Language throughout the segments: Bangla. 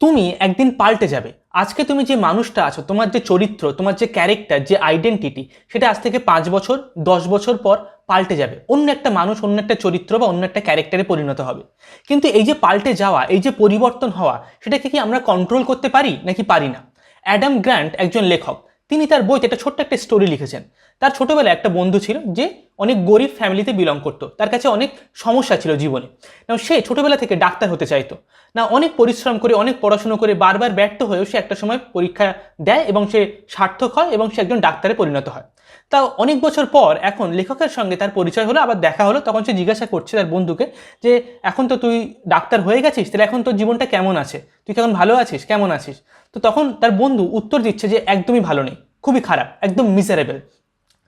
তুমি একদিন পাল্টে যাবে। আজকে তুমি যে মানুষটা আছো, তোমার যে চরিত্র, তোমার যে ক্যারেক্টার যে আইডেন্টিটি সেটা আজ থেকে পাঁচ বছর, দশ বছর পর পাল্টে যাবে। অন্য একটা মানুষ, অন্য একটা চরিত্র বা অন্য একটা ক্যারেক্টারে পরিণত হবে। কিন্তু এই যে পাল্টে যাওয়া, এই যে পরিবর্তন হওয়া, সেটাকে কি আমরা কন্ট্রোল করতে পারি নাকি পারি না? অ্যাডাম গ্র্যান্ট একজন লেখক তিনি তার বইতে একটা ছোট্ট একটা স্টোরি লিখেছেন। তার ছোটবেলায় একটা বন্ধু ছিল যে অনেক গরিব ফ্যামিলিতে বিলং করতো। তার কাছে অনেক সমস্যা ছিল জীবনে। না সে ছোটবেলা থেকে ডাক্তার হতে চাইতো। না অনেক পরিশ্রম করে, অনেক পড়াশুনো করে বারবার ব্যর্থ হয়েও সে একটা সময় পরীক্ষা দেয় এবং সে সার্থক হয় এবং সে একজন ডাক্তারে পরিণত হয়। তা অনেক বছর পর এখন লেখকের সঙ্গে তার পরিচয় হলো, আবার দেখা হলো, তখন সে জিজ্ঞাসা করছে তার বন্ধুকে যে, এখন তো তুই ডাক্তার হয়ে গেছিস, তাহলে এখন তোর জীবনটা কেমন আছে? তুই কেমন ভালো আছিস? কেমন আছিস? তো তখন তার বন্ধু উত্তর দিচ্ছে যে একদমই ভালো নেই, খুবই খারাপ, একদম মিজারেবল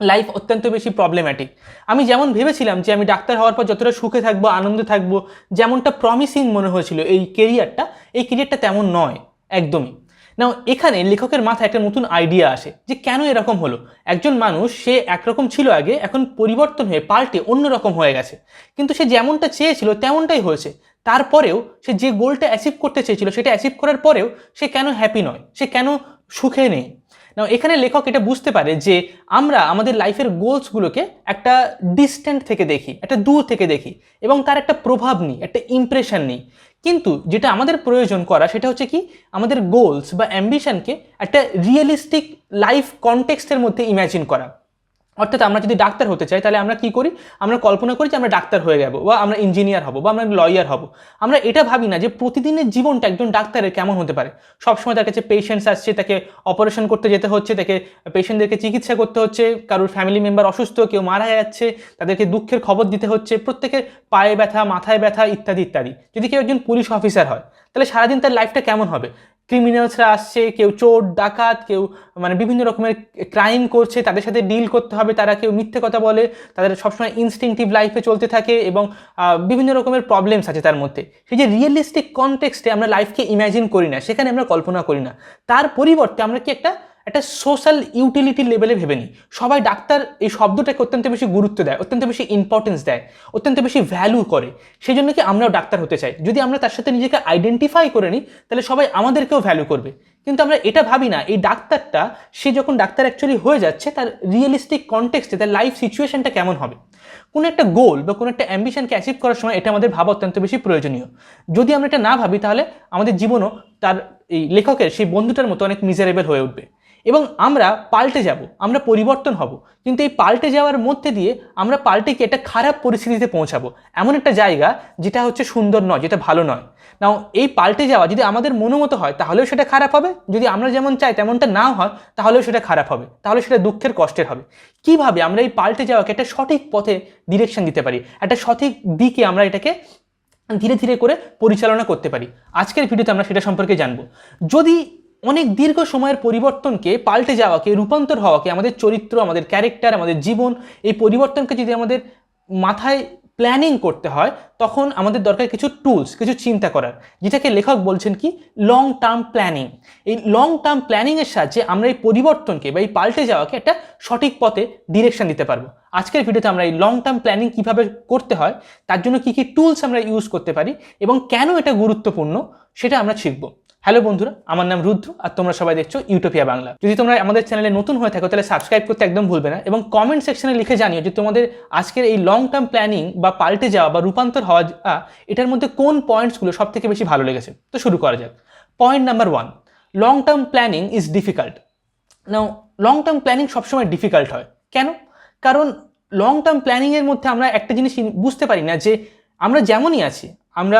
লাইফ অত্যন্ত বেশি প্রবলেম্যাটিক আমি যেমন ভেবেছিলাম যে আমি ডাক্তার হওয়ার পর যতটা সুখে থাকব, আনন্দে থাকব, যেমনটা প্রমিসিং মনে হয়েছিল এই কেরিয়ারটা এই কেরিয়ারটা তেমন নয়, একদমই। নাও এখানে লেখকের মাথায় একটা নতুন আইডিয়া আসে যে কেন এরকম হলো? একজন মানুষ, সে একরকম ছিল আগে, এখন পরিবর্তন হয়ে, পাল্টে অন্যরকম হয়ে গেছে। কিন্তু সে যেমনটা চেয়েছিল, তেমনটাই হয়েছে। তারপরেও সে যে গোলটা অ্যাচিভ করতে চেয়েছিল, সেটা অ্যাচিভ করার পরেও সে কেন হ্যাপি নয়? সে কেন সুখে নেই? না এখানে লেখক এটা বুঝতে পারে যে আমরা আমাদের লাইফের গোলসগুলোকে একটা ডিস্ট্যান্ট থেকে দেখি, একটা দূর থেকে দেখি, এবং তার একটা প্রভাব নিই, একটা ইমপ্রেশন নিই। কিন্তু যেটা আমাদের প্রয়োজন করা, সেটা হচ্ছে কি? আমাদের গোলস বা অ্যাম্বিশনকে একটা রিয়েলিস্টিক লাইফ কনটেক্সটের মধ্যে ইম্যাজিন করা। অর্থাৎ আমরা যদি ডাক্তার হতে চাই, তাহলে আমরা কি করি? আমরা কল্পনা করি যে আমরা ডাক্তার হয়ে যাব, বা আমরা ইঞ্জিনিয়ার হব, বা আমরা লয়ার হব। আমরা এটা ভাবি না যে প্রতিদিনের জীবনটা একজন ডাক্তারের কেমন হতে পারে। সবসময় তার কাছে পেশেন্টস আসছে, তাকে অপারেশন করতে যেতে হচ্ছে, তাকে পেশেন্টদেরকে চিকিৎসা করতে হচ্ছে, কারোর ফ্যামিলি মেম্বার অসুস্থ, কেউ মারা যাচ্ছে, তাদেরকে দুঃখের খবর দিতে হচ্ছে প্রত্যেকের পায়ে ব্যথা, মাথায় ব্যথা, ইত্যাদি ইত্যাদি। যদি কেউ একজন পুলিশ অফিসার হয়, তাহলে সারাদিন তার লাইফটা কেমন হবে? ক্রিমিনালসরা আসছে, কেউ চোর, ডাকাত, কেউ মানে বিভিন্ন রকমের ক্রাইম করছে, তাদের সাথে ডিল করতে হবে, তারা কেউ মিথ্যে কথা বলে, তাদের সবসময় ইনস্টিংটিভ লাইফে চলতে থাকে এবং বিভিন্ন রকমের প্রবলেমস আছে তার মধ্যে। সেই যে রিয়েলিস্টিক কনটেক্সটে আমরা লাইফকে ইম্যাজিন করি না, সেখানে আমরা কল্পনা করি না। তার পরিবর্তে আমরা কি একটা একটা সোশ্যাল ইউটিলিটি লেভেলে ভেবে নিই। সবাই ডাক্তার এই শব্দটাকে অত্যন্ত বেশি গুরুত্ব দেয়, অত্যন্ত বেশি ইম্পর্টেন্স দেয়, অত্যন্ত বেশি ভ্যালু করে। সেই জন্য কি আমরাও ডাক্তার হতে চাই। যদি আমরা তার সাথে নিজেকে আইডেন্টিফাই করে নিই, তাহলে সবাই আমাদেরকেও ভ্যালু করবে। কিন্তু আমরা এটা ভাবি না, এই ডাক্তারটা, সে যখন ডাক্তার অ্যাকচুয়ালি হয়ে যাচ্ছে, তার রিয়েলিস্টিক কনটেক্সটে তার লাইফ সিচুয়েশনটা কেমন হবে? কোনো একটা গোল বা কোনো একটা অ্যাম্বিশনকে অ্যাচিভ করার সময় এটা আমাদের ভাবা অত্যন্ত বেশি প্রয়োজনীয়। যদি আমরা এটা না ভাবি, তাহলে আমাদের জীবনও তার এই লেখকের সেই বন্ধুটার মতো অনেক মিজারেবল হয়ে উঠবে। এবং আমরা পাল্টে যাব, আমরা পরিবর্তন হব। কিন্তু এই পাল্টে যাওয়ার মধ্যে দিয়ে আমরা পাল্টে গিয়ে একটা খারাপ পরিস্থিতিতে পৌঁছাবো। এমন একটা জায়গা যেটা হচ্ছে সুন্দর নয়, যেটা ভালো নয়। নাও এই পাল্টে যাওয়া যদি আমাদের মনোমতো হয়, তাহলেও সেটা খারাপ হবে। যদি আমরা যেমন চাই তেমনটা না হয়, তাহলেও সেটা খারাপ হবে। তাহলে সেটা দুঃখের কষ্টের হবে। কীভাবে আমরা এই পাল্টে যাওয়াকে একটা সঠিক পথে ডিরেকশন দিতে পারি? একটা সঠিক দিকে আমরা এটাকে ধীরে ধীরে করে পরিচালনা করতে পারি। আজকের ভিডিওতে আমরা সেটা সম্পর্কে জানব। যদি অনেক দীর্ঘ সময়ের পরিবর্তনকে পাল্টে যাওয়াকে, রূপান্তর হওয়াকে, আমাদের চরিত্র, আমাদের ক্যারেক্টার আমাদের জীবন, এই পরিবর্তনকে যদি আমাদের মাথায় প্ল্যানিং করতে হয়, তখন আমাদের দরকার কিছু টুলস কিছু চিন্তা করার। যেটাকে লেখক বলছেন কি? লং টার্ম প্ল্যানিং এই লং টার্ম প্ল্যানিংয়ের সাহায্যে আমরা এই পরিবর্তনকে বা এই পাল্টে যাওয়াকে একটা সঠিক পথে ডিরেকশন দিতে পারব। আজকের ভিডিওতে আমরা এই লং টার্ম প্ল্যানিং কীভাবে করতে হয়, তার জন্য কী কী টুলস আমরা ইউজ করতে পারি এবং কেন এটা গুরুত্বপূর্ণ, সেটা আমরা শিখব। হ্যালো বন্ধুরা, আমার নাম রুদ্র আর তোমরা সবাই দেখছ ইউটোপিয়া বাংলা। যদি তোমরা আমাদের চ্যানেলে নতুন হয়ে থাকো, তাহলে সাবস্ক্রাইব করতে একদম ভুলবে না এবং কমেন্ট সেকশনে লিখে জানিও যে তোমাদের আজকের এই লং টার্ম প্ল্যানিং বা পাল্টে যাওয়া বা রূপান্তর হওয়া এটার মধ্যে কোন পয়েন্টসগুলো সব থেকে বেশি ভালো লেগেছে? তো শুরু করা যাক। Point number one long term planning is difficult now long term planning সবসময় ডিফিকাল্ট হয়। কেন? কারণ লং টার্ম প্ল্যানিংয়ের মধ্যে আমরা একটা জিনিস বুঝতে পারি না যে আমরা যেমনই আছি আমরা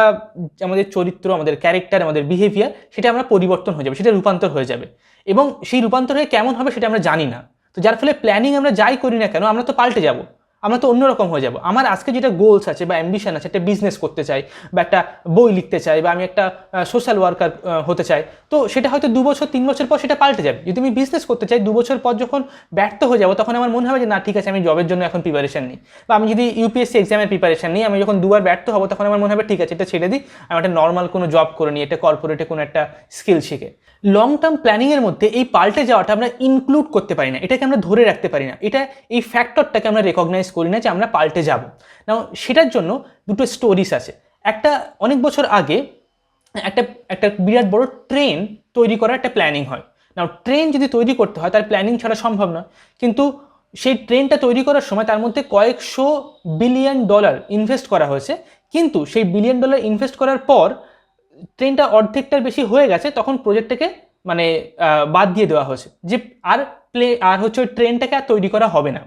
আমাদের চরিত্র, আমাদের ক্যারেক্টার আমাদের বিহেভিয়ার সেটা আমরা পরিবর্তন হয়ে যাবে, সেটা রূপান্তর হয়ে যাবে। এবং সেই রূপান্তর হয়ে কেমন হবে সেটা আমরা জানি না। তো যার ফলে প্ল্যানিং আমরা যাই করি না কেন, আমরা তো পাল্টে যাব। আমরা তো অন্যরকম হয়ে যাব। আমার আজকে যেটা গোলস আছে বা অ্যাম্বিশন আছে, একটা বিজনেস করতে চাই বা একটা বই লিখতে চাই বা আমি একটা সোশ্যাল ওয়ার্কার হতে চাই, তো সেটা হয়তো দু বছর, তিন বছর পর সেটা পাল্টে যাবে। যদি আমি বিজনেস করতে চাই, দু বছর পর যখন ব্যর্থ হয়ে যাব, তখন আমার মনে হবে যে, না, ঠিক আছে, আমি জবের জন্য এখন প্রিপারেশন নিই। বা আমি যদি ইউপিএসসি এক্সামের প্রিপারেশন নিই, আমি যখন দুবার ব্যর্থ হব, তখন আমার মনে হবে, ঠিক আছে, এটা ছেড়ে দিই। আমি একটা নর্মাল কোনো জব করে নিই এটা কর্পোরেটে কোনো একটা স্কিল শিখে। লং টার্ম প্ল্যানিংয়ের মধ্যে এই পাল্টে যাওয়াটা আমরা ইনক্লুড করতে পারি না। এটাকে আমরা ধরে রাখতে পারি না। এটা এই ফ্যাক্টরটাকে আমরা রেকগনাইজ করি না যে আমরা পাল্টে যাব। নাও সেটার জন্য দুটো স্টোরিজ আছে। একটা, অনেক বছর আগে একটা একটা বিরাট বড় ট্রেন তৈরি করার একটা প্ল্যানিং হয়। না ট্রেন যদি তৈরি করতে হয়, তার প্ল্যানিং ছাড়া সম্ভব নয়। কিন্তু সেই ট্রেনটা তৈরি করার সময় তার মধ্যে কয়েকশো বিলিয়ন ডলার ইনভেস্ট করা হয়েছে। কিন্তু সেই বিলিয়ন ডলার ইনভেস্ট করার পর ট্রেনটা অর্ধেকটার বেশি হয়ে গেছে, তখন প্রজেক্টটাকে মানে বাদ দিয়ে দেওয়া হয়েছে। যে আর প্লে আর হচ্ছে ওই ট্রেনটাকে আর তৈরি করা হবে না।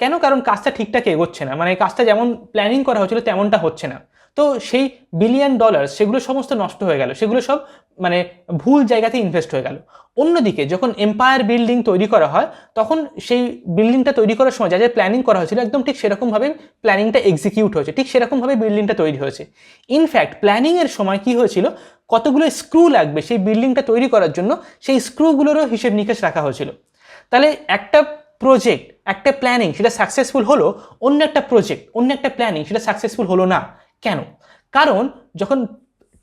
কেন? কারণ কাজটা ঠিকঠাক এগোচ্ছে না। মানে কাজটা যেমন প্ল্যানিং করা হয়েছিল তেমনটা হচ্ছে না। তো সেই বিলিয়ন ডলার সেগুলো সমস্ত নষ্ট হয়ে গেল। সেগুলো সব মানে ভুল জায়গাতে ইনভেস্ট হয়ে গেল। অন্যদিকে যখন এম্পায়ার বিল্ডিং তৈরি করা হয়, তখন সেই বিল্ডিংটা তৈরি করার সময় যা যা প্ল্যানিং করা হয়েছিল, একদম ঠিক সেরকমভাবে প্ল্যানিংটা এক্সিকিউট হয়েছে, ঠিক সেরকমভাবে বিল্ডিংটা তৈরি হয়েছে। ইনফ্যাক্ট প্ল্যানিংয়ের সময় কি হয়েছিল, কতগুলো স্ক্রু লাগবে সেই বিল্ডিংটা তৈরি করার জন্য, সেই স্ক্রুগুলোরও হিসেব নিকেশ রাখা হয়েছিল। তাহলে একটা প্রজেক্ট একটা প্ল্যানিং সেটা সাকসেসফুল হলো, অন্য একটা প্রজেক্ট অন্য একটা প্ল্যানিং সেটা সাকসেসফুল হলো না। কেন? কারণ যখন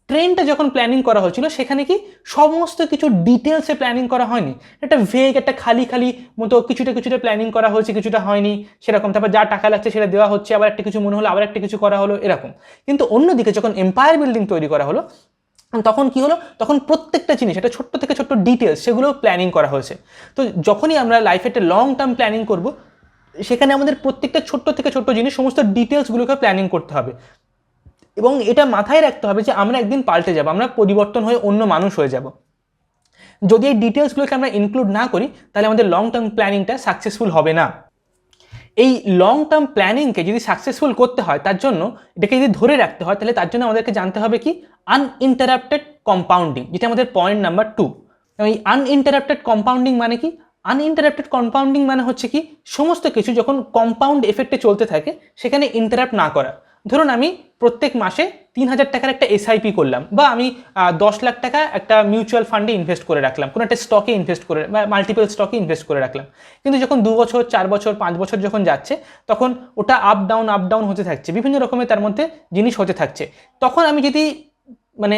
ট্রেনটা যখন প্ল্যানিং করা হয়েছিল, সেখানে কি সমস্ত কিছু ডিটেলসে প্ল্যানিং করা হয়নি। একটা ভেগ একটা খালি খালি মতো কিছুটা কিছুটা প্ল্যানিং করা হয়েছে, কিছুটা হয়নি, সেরকম। তারপর যা টাকা লাগছে সেটা দেওয়া হচ্ছে, আবার একটা কিছু মনে হলো, আবার একটা কিছু করা হলো, এরকম। কিন্তু অন্যদিকে যখন এম্পায়ার বিল্ডিং তৈরি করা হলো, তখন কি হলো? তখন প্রত্যেকটা জিনিস, একটা ছোট্ট থেকে ছোট্ট ডিটেলস সেগুলো প্ল্যানিং করা হয়েছে। তো যখনই আমরা লাইফে একটা লং টার্ম প্ল্যানিং করব, সেখানে আমাদের প্রত্যেকটা ছোট্ট থেকে ছোট্ট জিনিস, সমস্ত ডিটেলসগুলোকে প্ল্যানিং করতে হবে। এবং এটা মাথায় রাখতে হবে যে আমরা একদিন পাল্টে যাব, আমরা পরিবর্তন হয়ে অন্য মানুষ হয়ে যাব। যদি এই ডিটেলসগুলোকে আমরা ইনক্লুড না করি, তাহলে আমাদের লং টার্ম প্ল্যানিংটা সাকসেসফুল হবে না। এই লং টার্ম প্ল্যানিংকে যদি সাকসেসফুল করতে হয়, তার জন্য এটাকে যদি ধরে রাখতে হয়, তাহলে তার জন্য আমাদেরকে জানতে হবে কি? আনইন্টারাপ্টেড কম্পাউন্ডিং যেটা আমাদের পয়েন্ট নাম্বার টু এই আনইন্টারাপ্টেড কম্পাউন্ডিং মানে কি? আনইন্টারাপ্টেড কম্পাউন্ডিং মানে হচ্ছে কি, সমস্ত কিছু যখন কম্পাউন্ড এফেক্টে চলতে থাকে, সেখানে ইন্টারাপ্ট না করা। ধরুন আমি প্রত্যেক মাসে তিন হাজার টাকার একটা এসআইপি করলাম বা আমি দশ লাখ টাকা একটা মিউচুয়াল ফান্ডে ইনভেস্ট করে রাখলাম, কোনো একটা স্টকে ইনভেস্ট করে, বা মাল্টিপল স্টকে ইনভেস্ট করে রাখলাম। কিন্তু যখন দু বছর, চার বছর, পাঁচ বছর যখন যাচ্ছে, তখন ওটা আপ ডাউন আপ ডাউন হতে থাকছে, বিভিন্ন রকমের তার মধ্যে জিনিস হতে থাকছে। তখন আমি যদি মানে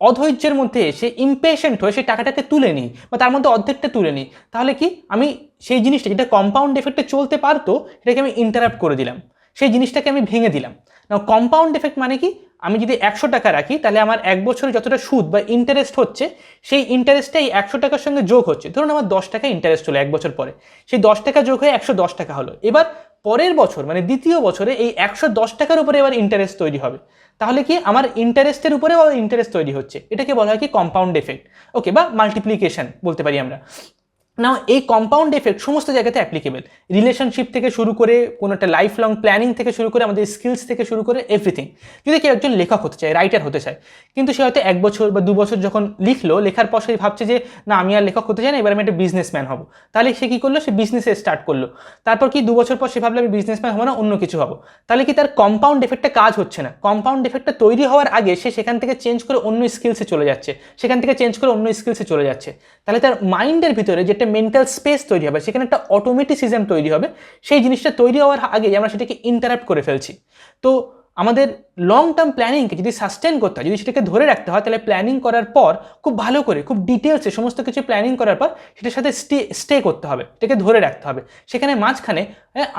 অধৈর্যের মধ্যে এসে ইমপেশেন্ট হয়ে সেই টাকাটাকে তুলে নিই, বা তার মধ্যে অর্ধেকটা তুলে নিই, তাহলে কি আমি সেই জিনিসটা, যেটা কম্পাউন্ড এফেক্টে চলতে পারতো, সেটাকে আমি ইন্টারাপ্ট করে দিলাম। সেই জিনিসটাকে আমি ভেঙে দিলাম। না কম্পাউন্ড এফেক্ট মানে কি? আমি যদি একশো টাকা রাখি, তাহলে আমার এক বছরে যতটা সুদ বা ইন্টারেস্ট হচ্ছে, সেই ইন্টারেস্টটা এই একশো টাকার সঙ্গে যোগ হচ্ছে। ধরুন আমার দশ টাকা ইন্টারেস্ট হলো এক বছর পরে। সেই দশ টাকা যোগ হয়ে একশো দশ টাকা হলো। এবার পরের বছর মানে দ্বিতীয় বছরে এই একশো দশ টাকার উপরে এবার ইন্টারেস্ট তৈরি হবে। তাহলে কি আমার ইন্টারেস্টের উপরেও ইন্টারেস্ট তৈরি হচ্ছে। এটাকে বলা হয় কি কম্পাউন্ড এফেক্ট ওকে বা মাল্টিপ্লিকেশন বলতে পারি আমরা। না এই কম্পাউন্ড এফেক্ট সমস্ত জায়গাতে অ্যাপ্লিকেবল রিলেশনশিপ থেকে শুরু করে, কোনো একটা লাইফ লং প্ল্যানিং থেকে শুরু করে, আমাদের স্কিলস থেকে শুরু করে এভরিথিং যদি কেউ একজন লেখক হতে চায় রাইটার হতে চায়, কিন্তু সে হয়তো এক বছর বা দু বছর যখন লিখলো, লেখার পর সে ভাবছে যে, না, আমি আর লেখক হতে চাই না, এবার আমি একটা বিজনেসম্যান হব। তাহলে সে কী করল? সে বিজনেসে স্টার্ট করল। তারপর কি দু বছর পর সে ভাবলো, আমি বিজনেসম্যান হব না, অন্য কিছু হব? তাহলে কি তার কম্পাউন্ড এফেক্টটা কাজ হচ্ছে না। কম্পাউন্ড এফেক্টটা তৈরি হওয়ার আগে সে সেখান থেকে চেঞ্জ করে অন্য স্কিলসে চলে যাচ্ছে। সেখান থেকে চেঞ্জ করে অন্য স্কিলসে চলে যাচ্ছে। তাহলে তার মাইন্ডের ভিতরে যেটা মেন্টাল স্পেস তৈরি হবে, সেখানে একটা অটোমেটিসিজম তৈরি হবে, সেই জিনিসটা তৈরি হওয়ার আগে আমরা সেটাকে ইন্টারাপ্ট করে ফেলছি। তো আমাদের লং টার্ম প্ল্যানিংকে যদি সাস্টেন করতে হয়, যদি সেটাকে ধরে রাখতে হয়, তাহলে প্ল্যানিং করার পর খুব ভালো করে, খুব ডিটেলসে সমস্ত কিছু প্ল্যানিং করার পর সেটার সাথে স্টে স্টে করতে হবে এটাকে ধরে রাখতে হবে। সেখানে মাঝখানে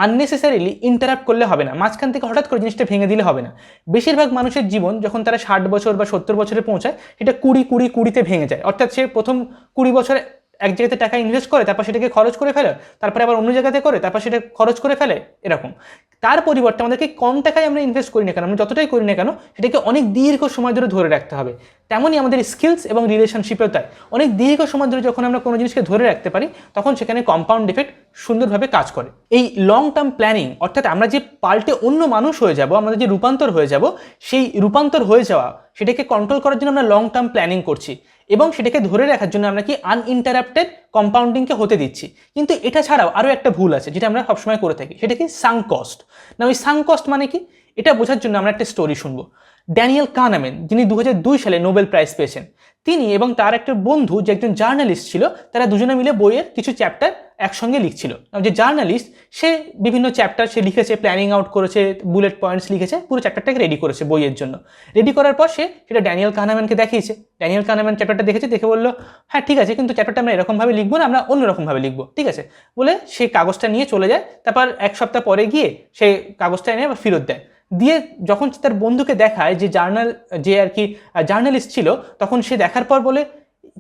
আননেসেসারিলি ইন্টারাপ্ট করলে হবে না, মাঝখান থেকে হঠাৎ করে জিনিসটা ভেঙে দিলে হবে না। বেশিরভাগ মানুষের জীবন যখন তারা ষাট বছর বা সত্তর বছরে পৌঁছায়, সেটা কুড়ি কুড়ি কুড়িতে ভেঙে যায়। অর্থাৎ সে প্রথম কুড়ি বছরে এক জায়গাতে টাকা ইনভেস্ট করে, তারপর সেটাকে খরচ করে ফেলে, তারপরে আবার অন্য জায়গাতে করে, তারপর সেটা খরচ করে ফেলে, এরকম। তার পরিবর্তে আমাদেরকে কম টাকায় আমরা ইনভেস্ট করি না কেন, আমরা যতটাই করি না কেন, সেটাকে অনেক দীর্ঘ সময় ধরে ধরে রাখতে হবে। তেমনই আমাদের স্কিলস এবং রিলেশনশিপেও তাই। অনেক দীর্ঘ সময় ধরে যখন আমরা কোনো জিনিসকে ধরে রাখতে পারি, তখন সেখানে কম্পাউন্ড এফেক্ট সুন্দরভাবে কাজ করে। এই লং টার্ম প্ল্যানিং অর্থাৎ আমরা যে পাল্টে অন্য মানুষ হয়ে যাব আমাদের যে রূপান্তর হয়ে যাব, সেই রূপান্তর হয়ে যাওয়া, সেটাকে কন্ট্রোল করার জন্য আমরা লং টার্ম প্ল্যানিং করছি। এবং সেটাকে ধরে রাখার জন্য আমরা কি আনইন্টারাপ্টেড কম্পাউন্ডিংকে হতে দিচ্ছি। কিন্তু এটা ছাড়াও আরও একটা ভুল আছে, যেটা আমরা সবসময় করে থাকি, সেটা কি সাং কস্ট না ওই সাং কস্ট মানে কি? এটা বোঝার জন্য আমরা একটা স্টোরি শুনব। ড্যানিয়েল কানামেন, যিনি দু হাজার দুই সালে নোবেল প্রাইজ পেয়েছেন। তিনি এবং তার একটা বন্ধু, যে একজন জার্নালিস্ট ছিল, তারা দুজনে মিলে বইয়ের কিছু চ্যাপ্টার একসঙ্গে লিখছিল। যে জার্নালিস্ট, সে বিভিন্ন চ্যাপ্টার সে লিখেছে, প্ল্যানিং আউট করেছে, বুলেট পয়েন্টস লিখেছে, পুরো চ্যাপ্টারটাকে রেডি করেছে বইয়ের জন্য। রেডি করার পর সে সেটা ড্যানিয়েল কানাম্যানকে দেখিয়েছে। ড্যানিয়েল কানাম্যান চ্যাপ্টারটা দেখেছে, দেখে বলল হ্যাঁ ঠিক আছে, কিন্তু চ্যাপ্টারটা আমরা এরকমভাবে লিখব না, আমরা অন্যরকমভাবে লিখব। ঠিক আছে, বলে সে কাগজটা নিয়ে চলে যায়। তারপর এক সপ্তাহ পরে গিয়ে সে কাগজটা এনে আবার ফেরত দেয়। দিয়ে যখন তার বন্ধুকে দেখায় যে জার্নাল, যে আর কি জার্নালিস্ট ছিল, তখন সে দেখার পর বলে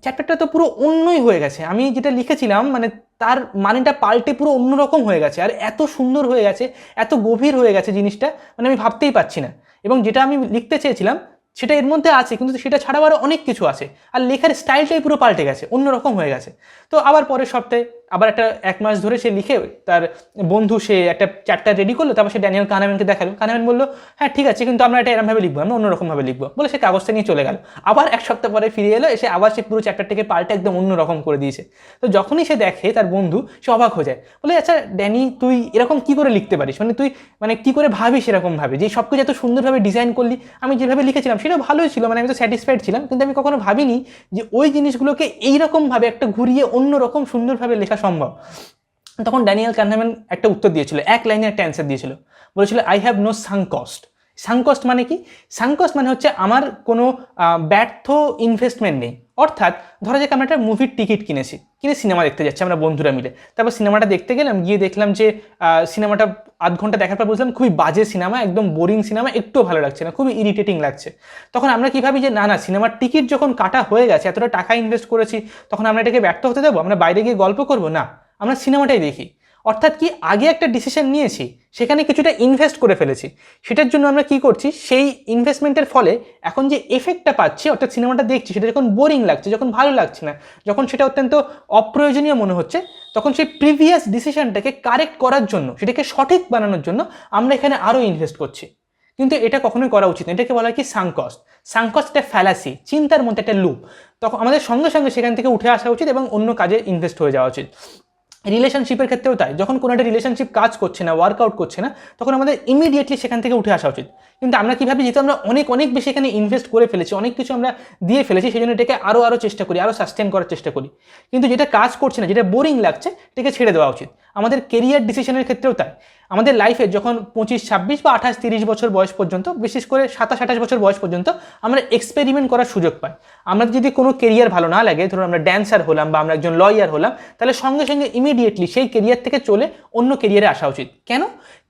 চ্যাপ্টারটা তো পুরো অন্যই হয়ে গেছে। আমি যেটা লিখেছিলাম মানে তার মানেটা পাল্টে পুরো অন্যরকম হয়ে গেছে। আর এত সুন্দর হয়ে গেছে, এত গভীর হয়ে গেছে জিনিসটা মানে আমি ভাবতেই পারছি না। এবং যেটা আমি লিখতে চেয়েছিলাম, সেটা এর মধ্যে আছে, কিন্তু সেটা ছাড়াও আরও অনেক কিছু আছে। আর লেখার স্টাইলটাই পুরো পাল্টে গেছে, অন্যরকম হয়ে গেছে। তো আবার পরের সপ্তাহে আবার একটা এক মাস ধরে সে লিখে তার বন্ধু, সে একটা চ্যাপ্টার রেডি করল, তারপর সে ড্যানিয়েল কানামেনকে দেখাল। কানামেন বলল হ্যাঁ ঠিক আছে, কিন্তু আমরা এটা এরমভাবে লিখব, আমরা অন্যরকমভাবে লিখব। বলে সে কাগজটা নিয়ে চলে গেল। আবার এক সপ্তাহ পরে ফিরে এলো, এসে আবার সে পুরো চ্যাপ্টারটাকে পাল্টে একদম অন্যরকম করে দিয়েছে। তো যখনই সে দেখে তার বন্ধু, সে অবাক হয়ে যায়। বলে আচ্ছা ড্যানি, তুই এরকম কি করে লিখতে পারিস? মানে তুই মানে কি করে ভাবিস এরকম ভাবে যে সব কিছু এত সুন্দরভাবে ডিজাইন করলি, আমি যেভাবে লিখেছিলাম সেটা ভালোই ছিল মানে আমি তো স্যাটিসফাইড ছিলাম, কিন্তু আমি কখনো ভাবিনি যে ওই জিনিসগুলোকে এইরকমভাবে একটা ঘুরিয়ে অন্যরকম সুন্দরভাবে লেখা সম্ভব। তখন ড্যানিয়েল কানহামেন একটা উত্তর দিয়েছিল, এক লাইনে একটা অ্যান্সার দিয়েছিল। বলেছিল I have no sunk cost sunk cost মানে কি? সাং কস্ট মানে হচ্ছে আমার কোনো ব্যর্থ ইনভেস্টমেন্ট নেই। অর্থাৎ ধরা যাক আমরা একটা মুভির টিকিট কিনেছি, কিনে সিনেমা দেখতে যাচ্ছি আমরা বন্ধুরা মিলে। তারপর সিনেমাটা দেখতে গেলাম, গিয়ে দেখলাম যে সিনেমাটা আধ ঘণ্টা দেখার পর বুঝলাম খুবই বাজে সিনেমা একদম বোরিং সিনেমা একটু ভালো লাগছে না, খুবই ইরিটেটিং লাগছে। তখন আমরা কি ভাবি যে, না না সিনেমার টিকিট যখন কাটা হয়ে গেছে, এতটা টাকা ইনভেস্ট করেছি, তখন আমরা এটাকে ব্যর্থ হতে দেবো? আমরা বাইরে গিয়ে গল্প করব? না, আমরা সিনেমাটাই দেখি। অর্থাৎ কি আগে একটা ডিসিশন নিয়েছি, সেখানে কিছুটা ইনভেস্ট করে ফেলেছি, সেটার জন্য আমরা কি করছি, সেই ইনভেস্টমেন্টের ফলে এখন যে এফেক্টটা পাচ্ছি, অর্থাৎ সিনেমাটা দেখছি, সেটা যখন বোরিং লাগছে, যখন ভালো লাগছে না, যখন সেটা অত্যন্ত অপ্রয়োজনীয় মনে হচ্ছে, তখন সেই প্রিভিয়াস ডিসিশনটাকে কারেক্ট করার জন্য, সেটাকে সঠিক বানানোর জন্য আমরা এখানে আরও ইনভেস্ট করছি। কিন্তু এটা কখনোই করা উচিত না। এটাকে বলা হয় কি সাংকস্ট সাংকস্ট একটা ফ্যালাসি চিন্তার মধ্যে একটা লুপ তখন আমাদের সঙ্গে সঙ্গে সেখান থেকে উঠে আসা উচিত এবং অন্য কাজে ইনভেস্ট হয়ে যাওয়া উচিত। রিলেশনশিপের ক্ষেত্রেও তাই। যখন কোনো একটা রিলেশনশিপ কাজ করছে না ওয়ার্কআউট করছে না, তখন আমাদের ইমিডিয়েটলি সেখান থেকে উঠে আসা উচিত। কিন্তু আমরা কীভাবে যেহেতু আমরা অনেক অনেক বেশি এখানে ইনভেস্ট করে ফেলেছি, অনেক কিছু আমরা দিয়ে ফেলেছি সেই জন্য এটাকে আরও আরও চেষ্টা করি আরও সাস্টেন করার চেষ্টা করি। কিন্তু যেটা কাজ করছে না, যেটা বোরিং লাগছে, এটাকে ছেড়ে দেওয়া উচিত। আমাদের কেরিয়ার ডিসিশনের ক্ষেত্রেও তাই। আমাদের লাইফে যখন পঁচিশ, ছাব্বিশ বা আঠাশ, তিরিশ বছর বয়স পর্যন্ত, বিশেষ করে সাতাশ, আঠাশ বছর বয়স পর্যন্ত, আমরা এক্সপেরিমেন্ট করার সুযোগ পাই। আমাদের যদি কোনো কেরিয়ার ভালো না লাগে, ধরুন আমরা ড্যান্সার হলাম বা আমরা একজন লয়ার হলাম, তাহলে সঙ্গে সঙ্গে ইমিডিয়েটলি সেই কেরিয়ার থেকে চলে অন্য কেরিয়ারে আসা উচিত। কেন?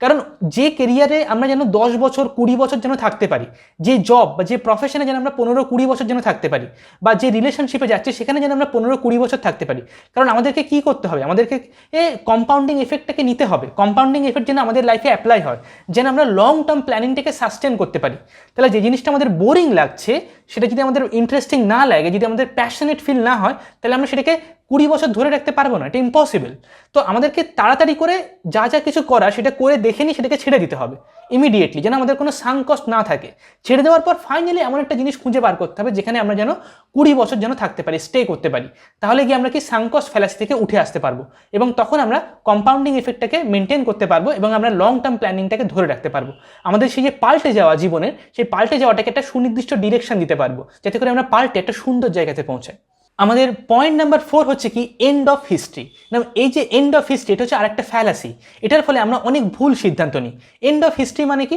কারণ যে কেরিয়ারে আমরা যেন দশ বছর, কুড়ি বছর যেন থাকতে পারি, যে জব বা যে প্রফেশনে যেন আমরা পনেরো, কুড়ি বছর যেন থাকতে পারি, বা যে রিলেশনশিপে যাচ্ছি সেখানে যেন আমরা পনেরো, কুড়ি বছর থাকতে পারি, কারণ আমাদেরকে কি করতে হবে? আমাদেরকে এ কম্পাউন্ডিং এফেক্টটাকে নিতে হবে। কম্পাউন্ডিং এফেক্ট যেন আমাদের লাইফে অ্যাপ্লাই হয়, যেন আমরা লং টার্ম প্ল্যানিংটাকে সাস্টেন করতে পারি। তাহলে যে জিনিসটা আমাদের বোরিং লাগছে, সেটা যদি আমাদের ইন্টারেস্টিং না লাগে, যদি আমাদের প্যাশনেট ফিল না হয়, তাহলে আমরা সেটাকে কুড়ি বছর ধরে রাখতে পারব না, এটা ইম্পসিবল তো আমাদেরকে তাড়াতাড়ি করে যা যা কিছু করা সেটা করে দেখে নিই সেটাকে ছেড়ে দিতে হবে ইমিডিয়েটলি যেন আমাদের কোনো সাংকস্ট না থাকে। ছেড়ে দেওয়ার পর ফাইনালি এমন একটা জিনিস খুঁজে বার করতে হবে, যেখানে আমরা যেন কুড়ি বছর যেন থাকতে পারি স্টে করতে পারি। তাহলে গিয়ে আমরা কি সাংকস্ট ফেলাস থেকে উঠে আসতে পারব এবং তখন আমরা কম্পাউন্ডিং এফেক্টটাকে মেনটেন করতে পারব এবং আমরা লং টার্ম প্ল্যানিংটাকে ধরে রাখতে পারব। আমাদের সেই যে পাল্টে যাওয়া জীবনের, সেই পাল্টে যাওয়াটাকে একটা সুনির্দিষ্ট ডিরেকশন দিতে পারব, যাতে করে আমরা পাল্টে একটা সুন্দর জায়গাতে পৌঁছাই। আমাদের পয়েন্ট নাম্বার ফোর হচ্ছে কি এন্ড অফ হিস্ট্রি না এই যে এন্ড অফ হিস্ট্রি এটা হচ্ছে আরেকটা ফ্যালাসি এটার ফলে আমরা অনেক ভুল সিদ্ধান্ত নিই। এন্ড অফ হিস্ট্রি মানে কি?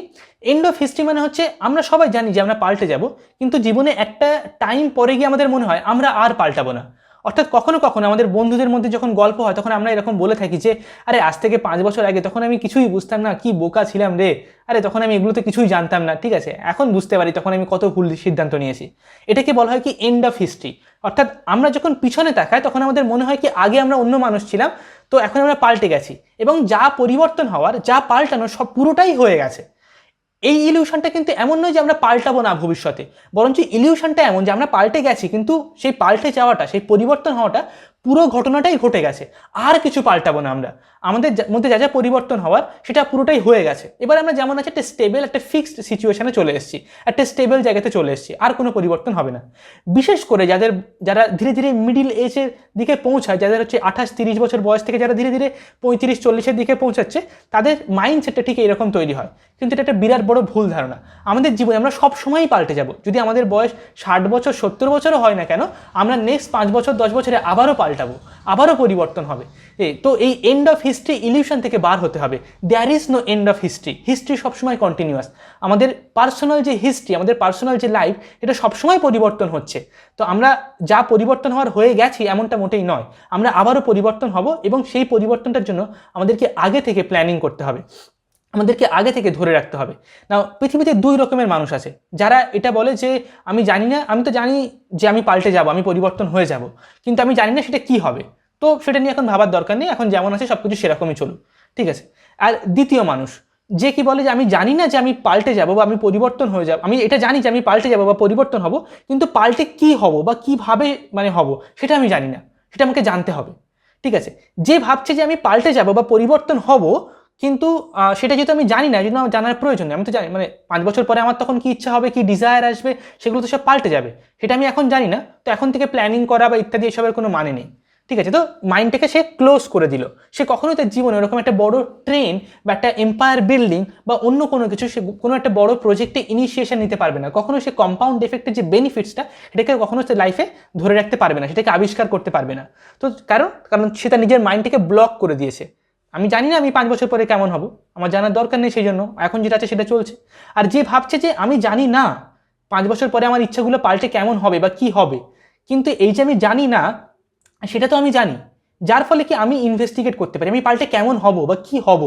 এন্ড অফ হিস্ট্রি মানে হচ্ছে আমরা সবাই জানি যে আমরা পাল্টে যাব, কিন্তু জীবনে একটা টাইম পরে গিয়ে আমাদের মনে হয় আমরা আর পাল্টাবো না। অর্থাৎ কখনো কখনো আমাদের বন্ধুদের মধ্যে যখন গল্প হয়, তখন আমরা এরকম বলে থাকি যে, আরে, আজ থেকে পাঁচ বছর আগে তখন আমি কিছুই বুঝতাম না, কি বোকা ছিলাম রে। আরে, তখন আমি এগুলোতে কিছুই জানতাম না। ঠিক আছে, এখন বুঝতে পারি তখন আমি কত ভুল সিদ্ধান্ত নিয়েছি। এটাকে বলা হয় কি এন্ড অফ হিস্ট্রি অর্থাৎ আমরা যখন পিছনে তাকাই, তখন আমাদের মনে হয় কি আগে আমরা অন্য মানুষ ছিলাম, তো এখন আমরা পাল্টে গেছি। এবং যা পরিবর্তন হওয়ার, যা পাল্টানো, সব পুরোটাই হয়ে গেছে। এই ইলিউশনটা কিন্তু এমন নয় যে আমরা পাল্টাবো না ভবিষ্যতে, বরঞ্চ ইলিউশনটা এমন যে আমরা পাল্টে গেছি, কিন্তু সেই পাল্টে যাওয়াটা, সেই পরিবর্তন হওয়াটা পুরো ঘটনাটাই ঘটে গেছে। আর কিছু পাল্টাবো না আমরা। আমাদের মধ্যে যা যা পরিবর্তন হওয়ার, সেটা পুরোটাই হয়ে গেছে। এবার আমরা যেমন আছে একটা স্টেবল একটা ফিক্সড সিচুয়েশনে চলে এসেছি। একটা স্টেবল জায়গাতে চলে এসেছি। আর কোনো পরিবর্তন হবে না। বিশেষ করে যাদের, যারা ধীরে ধীরে মিডিল এজের দিকে পৌঁছায়, যাদের হচ্ছে আঠাশ তিরিশ বছর বয়স থেকে যারা ধীরে ধীরে পঁয়ত্রিশ চল্লিশের দিকে পৌঁছাচ্ছে, তাদের মাইন্ডসেটটা ঠিক এরকম তৈরি হয়। কিন্তু এটা একটা বিরাট বড় ভুল ধারণা। আমাদের জীবনে আমরা সব সময়ই পাল্টে যাব। যদি আমাদের বয়স ষাট বছর, সত্তর বছরও হয় না কেন, আমরা নেক্সট পাঁচ বছর, দশ বছরে আবারও পাল্টাবো, আবারও পরিবর্তন হবে। তো এই এন্ড অফ হিস্ট্রি ইলিউশন থেকে বার হতে হবে। There is no end of history history সবসময় কন্টিনিউয়াস আমাদের পার্সোনাল যে হিস্ট্রি আমাদের পার্সোনাল যে লাইফ এটা সবসময় পরিবর্তন হচ্ছে। তো আমরা যা পরিবর্তন হওয়ার হয়ে গেছি, এমনটা মোটেই নয়। আমরা আবারও পরিবর্তন হব এবং সেই পরিবর্তনটার জন্য আমাদেরকে আগে থেকে প্ল্যানিং করতে হবে। আমাদেরকে আগে থেকে ধরে রাখতে হবে। না পৃথিবীতে দুই রকমের মানুষ আছে। যারা এটা বলে যে, আমি জানি না, আমি তো জানি যে আমি পাল্টে যাব, আমি পরিবর্তন হয়ে যাব। কিন্তু আমি জানি না সেটা কি হবে। তো সেটা নিয়ে এখন ভাবার দরকার নেই। এখন যেমন আছে সব কিছু সেরকমই চলুক। ঠিক আছে? আর দ্বিতীয় মানুষ, যে কি বলে যে, আমি জানি না যে আমি পাল্টে যাব বা আমি পরিবর্তন হয়ে যাব। আমি এটা জানি যে, আমি পাল্টে যাব বা পরিবর্তন হব, কিন্তু পাল্টে কি হব বা কীভাবে মানে হব, সেটা আমি জানি না। সেটা আমাকে জানতে হবে। ঠিক আছে? যে ভাবছে যে, আমি পাল্টে যাব বা পরিবর্তন হব কিন্তু সেটা যেহেতু আমি জানি না জন্য আমার জানার প্রয়োজন নেই। আমি তো জানি মানে পাঁচ বছর পরে আমার তখন কি ইচ্ছা হবে, কি ডিজায়ার আসবে, সেগুলো তো সব পাল্টে যাবে। সেটা আমি এখন জানি না। তো এখন থেকে প্ল্যানিং করা বা ইত্যাদি এসবের কোনো মানে নেই। ঠিক আছে? তো মাইন্ডটাকে সে ক্লোজ করে দিল। সে কখনোই তার জীবনে ওরকম একটা বড় ট্রেন বা একটা এম্পায়ার বিল্ডিং বা অন্য কোনো কিছু, সে কোনো একটা বড় প্রজেক্টে ইনিশিয়েশন নিতে পারবে না। কখনো সে কম্পাউন্ড এফেক্টের যে বেনিফিটসটা সেটাকে কখনো সে লাইফে ধরে রাখতে পারবে না, সেটাকে আবিষ্কার করতে পারবে না। তো কারণ কারণ সে তার নিজের মাইন্ডটাকে ব্লক করে দিয়েছে। আমি জানি না আমি পাঁচ বছর পরে কেমন হব। আমার জানার দরকার নেই সেই জন্য। এখন যেটা আছে সেটা চলছে। আর যে ভাবছে যে আমি জানি না পাঁচ বছর পরে আমার ইচ্ছাগুলো পাল্টে কেমন হবে বা কি হবে, কিন্তু এই যে আমি জানি না, সেটা তো আমি জানি। যার ফলে কি আমি ইনভেস্টিগেট করতে পারি, আমি পাল্টে কেমন হব বা কি হব,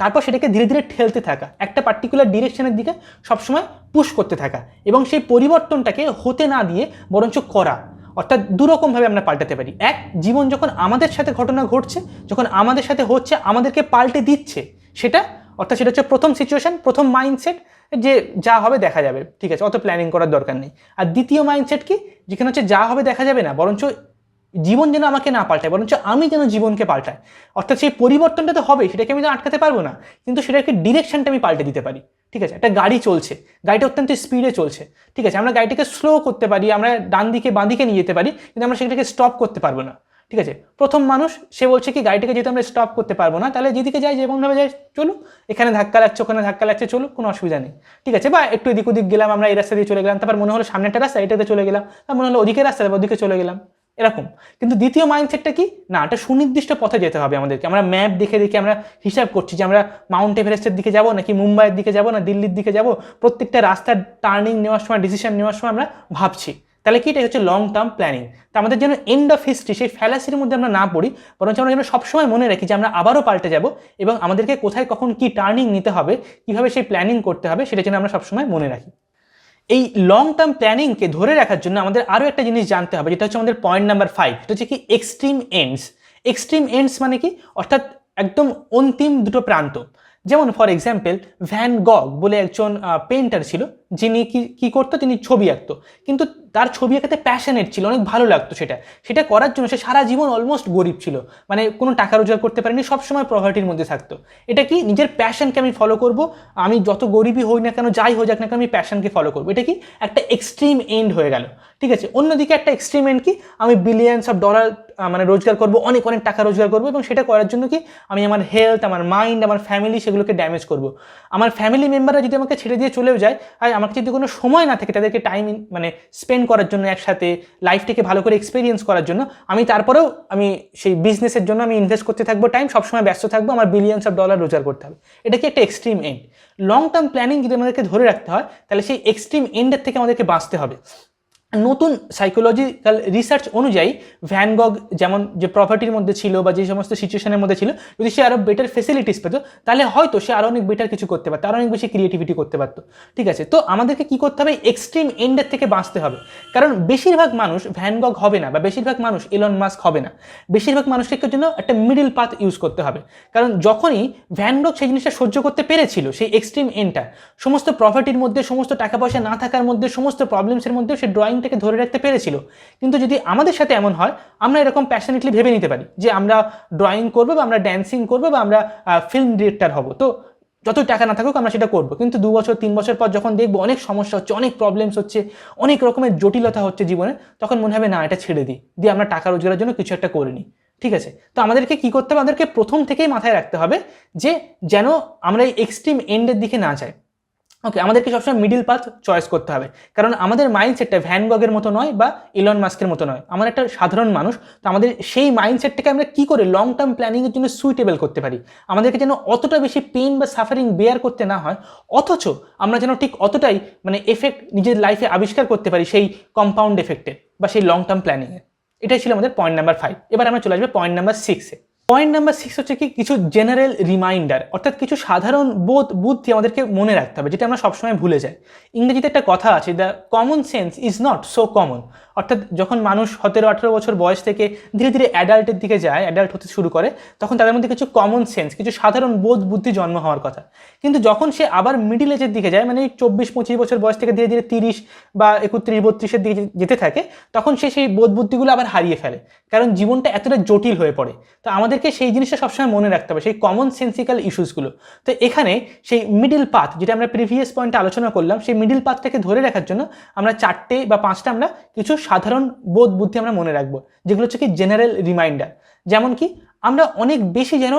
তারপর সেটাকে ধীরে ধীরে ঠেলতে থাকা, একটা পার্টিকুলার ডিরেকশনের দিকে সবসময় পুশ করতে থাকা এবং সেই পরিবর্তনটাকে হতে না দিয়ে বরঞ্চ করা। অর্থাৎ দুরকমভাবে আমরা পাল্টাতে পারি। এক, জীবন যখন আমাদের সাথে ঘটনা ঘটছে, যখন আমাদের সাথে হচ্ছে, আমাদেরকে পাল্টে দিচ্ছে, সেটা, অর্থাৎ সেটা হচ্ছে প্রথম সিচুয়েশন প্রথম মাইন্ডসেট যে যা হবে দেখা যাবে। ঠিক আছে, অত প্ল্যানিং করার দরকার নেই। আর দ্বিতীয় মাইন্ডসেট কি? যেখানে হচ্ছে যা হবে দেখা যাবে না, বরঞ্চ জীবন যেন আমাকে না পাল্টায়, বরঞ্চ আমি যেন জীবনকে পাল্টাই। অর্থাৎ সেই পরিবর্তনটা তো হবে সেটাকে আমি তো আটকাতে পারব না, কিন্তু সেটাকে ডিরেকশনটা আমি পাল্টে দিতে পারি। ঠিক আছে, একটা গাড়ি চলছে, গাড়িটা অত্যন্ত স্পিডে চলছে, ঠিক আছে, আমরা গাড়িটাকে স্লো করতে পারি, আমরা ডান দিকে বাঁ দিকে নিয়ে যেতে পারি, কিন্তু আমরা সেটাকে স্টপ করতে পারব না, ঠিক আছে, প্রথম মানুষ, সে বলছে কি, গাড়িটাকে যেহেতু আমরা স্টপ করতে পারব না, তাহলে যেদিকে যাই যেমনভাবে যাই চলুন এখানে ধাক্কা লাগছে, ওখানে ধাক্কা লাগছে, চলুক, কোনো অসুবিধা নেই, ঠিক আছে, বা একটু এদিক ওদিক গেলাম, আমরা এই রাস্তা দিয়ে চলে গেলাম, তারপর মনে হলো সামনে একটা রাস্তা, এটাতে চলে গেলাম তারপর মনে হলো ওদিকে রাস্তা, তারপর ওদিকে চলে গেলাম এরকম। কিন্তু দ্বিতীয় মাইন্ডসেটটা কি? না এটা সুনির্দিষ্ট পথে যেতে হবে আমাদেরকে। আমরা ম্যাপ দেখে দেখে আমরা হিসাব করছি যে আমরা মাউন্ট এভারেস্টের দিকে যাব নাকি মুম্বাইয়ের দিকে যাব না দিল্লির দিকে যাব। প্রত্যেকটা রাস্তার টার্নিং নেওয়ার সময় ডিসিশন নেওয়ার সময় আমরা ভাবছি। তাহলে কি? এটা হচ্ছে লং টার্ম প্ল্যানিং তা আমাদের যেন এন্ড অফ হিস্ট্রি সেই ফ্যালাসির মধ্যে আমরা না পড়ি, বরঞ্চ আমরা যেন সবসময় মনে রাখি যে আমরা আবারও পাল্টে যাব এবং আমাদেরকে কোথায় কখন কি টার্নিং নিতে হবে, কীভাবে সেই প্ল্যানিং করতে হবে, সেটা যেন আমরা সবসময় মনে রাখি। এই লং টার্ম প্ল্যানিংকে ধরে রাখার জন্য আমাদের আরও একটা জিনিস জানতে হবে, যেটা হচ্ছে আমাদের পয়েন্ট নাম্বার ফাইভ এটা হচ্ছে কি এক্সট্রিম এন্ডস এক্সট্রিম এন্ডস মানে কি? অর্থাৎ একদম অন্তিম দুটো প্রান্ত। যেমন ফর এক্সাম্পল ভ্যান গগ বলে একজন পেন্টার ছিল যিনি কি, কী করতো, তিনি ছবি আঁকতো। কিন্তু তার ছবি আঁকাতে প্যাশনেট ছিল, অনেক ভালো লাগতো সেটা। সেটা করার জন্য সে সারা জীবন অলমোস্ট গরিব ছিল। মানে কোনো টাকা রোজগার করতে পারেনি, সবসময় প্রভার্টির মধ্যে থাকতো। এটা কি নিজের প্যাশনকে আমি ফলো করব? আমি যত গরিবই হই না কেন, যাই হয়ে যাক না কেন, আমি প্যাশনকে ফলো করব। এটা কি একটা এক্সট্রিম এন্ড হয়ে গেল। ঠিক আছে? অন্যদিকে একটা এক্সট্রিম এন্ড কি? আমি বিলিয়ন্স অফ ডলার মানে রোজগার করব, অনেক অনেক টাকা রোজগার করব এবং সেটা করার জন্য কি? আমি আমার হেলথ আমার মাইন্ড আমার ফ্যামিলি সেগুলোকে ড্যামেজ করব। আমার ফ্যামিলি মেম্বাররা যদি আমাকে ছেড়ে দিয়ে চলেও যায় আমাকে যদি কোনো সময় না থাকে তাদেরকে টাইম মানে স্পেন্ড করার জন্য একসাথে লাইফটিকে ভালো করে এক্সপিরিয়েন্স করার জন্য, আমি তারপরেও আমি সেই বিজনেসের জন্য আমি ইনভেস্ট করতে থাকব টাইম সবসময় ব্যস্ত থাকব, আমার বিলিয়ন্স অফ ডলার রোজগার করতে হবে। এটা কি একটা extreme and long term planning যদি আমাদেরকে ধরে রাখতে হয়, তাহলে সেই এক্সট্রিম এন্ডের থেকে আমাদেরকে বাঁচতে হবে। নতুন সাইকোলজিক্যাল রিসার্চ অনুযায়ী ভ্যানগগ যেমন যে প্রপার্টির মধ্যে ছিল বা যে সমস্ত সিচুয়েশনের মধ্যে ছিল, যদি সে আরও বেটার ফেসিলিটিস পেত, তাহলে হয়তো সে আরও অনেক বেটার কিছু করতে পারতো আরও অনেক বেশি ক্রিয়েটিভিটি করতে পারতো। ঠিক আছে? তো আমাদেরকে কি করতে হবে? এক্সট্রিম এন্ডের থেকে বাঁচতে হবে। কারণ বেশিরভাগ মানুষ ভ্যানগগ হবে না, বা বেশিরভাগ মানুষ এলন মাস্ক হবে না। বেশিরভাগ মানুষকে জন্য একটা মিডিল পাথ ইউজ করতে হবে। কারণ যখনই ভ্যানগগ সেই জিনিসটা সহ্য করতে পেরেছিল, সেই এক্সট্রিম এন্ডটা সমস্ত প্রপার্টির মধ্যে, সমস্ত টাকা পয়সা না থাকার মধ্যে, সমস্ত প্রবলেমসের মধ্যেও সে ড্রয়িংটাকে ধরে রাখতে পেরেছিল। কিন্তু যদি আমাদের সাথে এমন হয়, আমরা এরকম প্যাশনেটলি ভেবে নিতে পারি যে আমরা ড্রয়িং করব বা আমরা ড্যান্সিং করব বা আমরা ফিল্ম ডিরেক্টর হব। তো যতই টাকা না থাকুক আমরা সেটা করব। কিন্তু দু বছর, তিন বছর পর যখন দেখব অনেক সমস্যা হচ্ছে, অনেক প্রবলেমস হচ্ছে, অনেক রকমের জটিলতা হচ্ছে জীবনে, তখন মনে হবে, না, এটা ছেড়ে দিই। দিয়ে আমরা টাকা রোজগারের জন্য কিছু একটা করে নিই। ঠিক আছে? তো আমাদেরকে কি করতে হবে? আমাদেরকে প্রথম থেকেই মাথায় রাখতে হবে যে যেন আমরা এই এক্সট্রিম এন্ডের দিকে না যাই। ওকে আমাদেরকে সবসময় মিডিল পাথ চয়েস করতে হবে। কারণ আমাদের মাইন্ডসেটটা ভ্যানগগের মতো নয় বা ইলন মাস্কের মতো নয়। আমরা একটা সাধারণ মানুষ, তো আমাদের সেই মাইন্ডসেটটাকে আমরা কী করে লং টার্ম প্ল্যানিংয়ের জন্য সুইটেবল করতে পারি? আমাদেরকে যেন অতটা বেশি পেন বা সাফারিং বেয়ার করতে না হয়, অথচ আমরা যেন ঠিক অতটাই মানে এফেক্ট নিজের লাইফে আবিষ্কার করতে পারি সেই কম্পাউন্ড এফেক্টের বা সেই লং টার্ম প্ল্যানিংয়ের এটাই ছিল আমাদের পয়েন্ট নাম্বার ফাইভ এবার আমরা চলে আসবে পয়েন্ট নাম্বার সিক্সে পয়েন্ট নাম্বার সিক্স হচ্ছে কি, কিছু জেনারেল রিমাইন্ডার অর্থাৎ কিছু সাধারণ বোধ, বুদ্ধি আমাদেরকে মনে রাখতে হবে, যেটা আমরা সবসময় ভুলে যাই। ইংরেজিতে একটা কথা আছে the common sense is not so common অর্থাৎ যখন মানুষ সতেরো, আঠেরো বছর বয়স থেকে ধীরে ধীরে অ্যাডাল্টের দিকে যায় অ্যাডাল্ট হতে শুরু করে, তখন তাদের মধ্যে কিছু কমন সেন্স কিছু সাধারণ বোধ, বুদ্ধি জন্ম হওয়ার কথা। কিন্তু যখন সে আবার মিডিল এজের দিকে যায় মানে চব্বিশ, পঁচিশ বছর বয়স থেকে ধীরে ধীরে তিরিশ বা একত্রিশ, বত্রিশের দিকে যেতে থাকে, তখন সে সেই বোধ, বুদ্ধিগুলো আবার হারিয়ে ফেলে। কারণ জীবনটা এতটা জটিল হয়ে পড়ে। তো আমাদেরকে সেই জিনিসটা সবসময় মনে রাখতে হবে, সেই কমন সেন্সিক্যাল ইস্যুসগুলো তো এখানে সেই মিডিল পাথ যেটা আমরা প্রিভিয়াস পয়েন্টে আলোচনা করলাম, সেই মিডিল পাথটাকে ধরে রাখার জন্য আমরা চারটে বা পাঁচটা আমরা কিছু সাধারণ বোধ বুদ্ধি আমরা মনে রাখব, যেগুলো হচ্ছে কি জেনারেল রিমাইন্ডার যেমন কি, আমরা অনেক বেশি যেন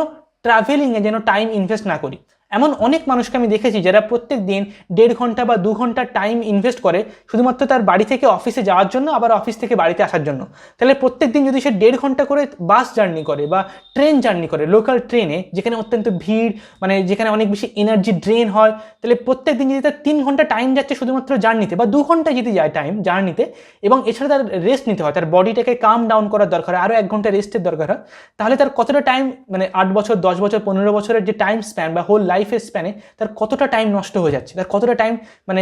ট্রাভেলিংয়ে যেন টাইম ইনভেস্ট না করি। এমন অনেক মানুষকে আমি দেখেছি যারা প্রত্যেক দিন দেড় ঘণ্টা বা দু ঘণ্টা টাইম ইনভেস্ট করে শুধুমাত্র তার বাড়ি থেকে অফিসে যাওয়ার জন্য, আবার অফিস থেকে বাড়িতে আসার জন্য। তাহলে প্রত্যেক দিন যদি সে দেড় ঘণ্টা করে বাস জার্নি করে বা ট্রেন জার্নি করে লোকাল ট্রেনে যেখানে অত্যন্ত ভিড় মানে যেখানে অনেক বেশি এনার্জি ড্রেন হয়, তাহলে প্রত্যেক দিন যদি তার তিন ঘণ্টা টাইম যাচ্ছে শুধুমাত্র জার্নিতে বা দু ঘণ্টা যদি যায় টাইম জার্নিতে এবং এছাড়া তার রেস্ট নিতে হয়, তার বডিটাকে কাম ডাউন করার দরকার আরও এক ঘণ্টা রেস্টের দরকার হয়, তাহলে তার কতটা টাইম মানে আট বছর, দশ বছর, পনেরো বছরের যে টাইম স্প্যান বা হোল লাইফের স্প্যানে তার কতটা টাইম নষ্ট হয়ে যাচ্ছে? তার কতটা টাইম মানে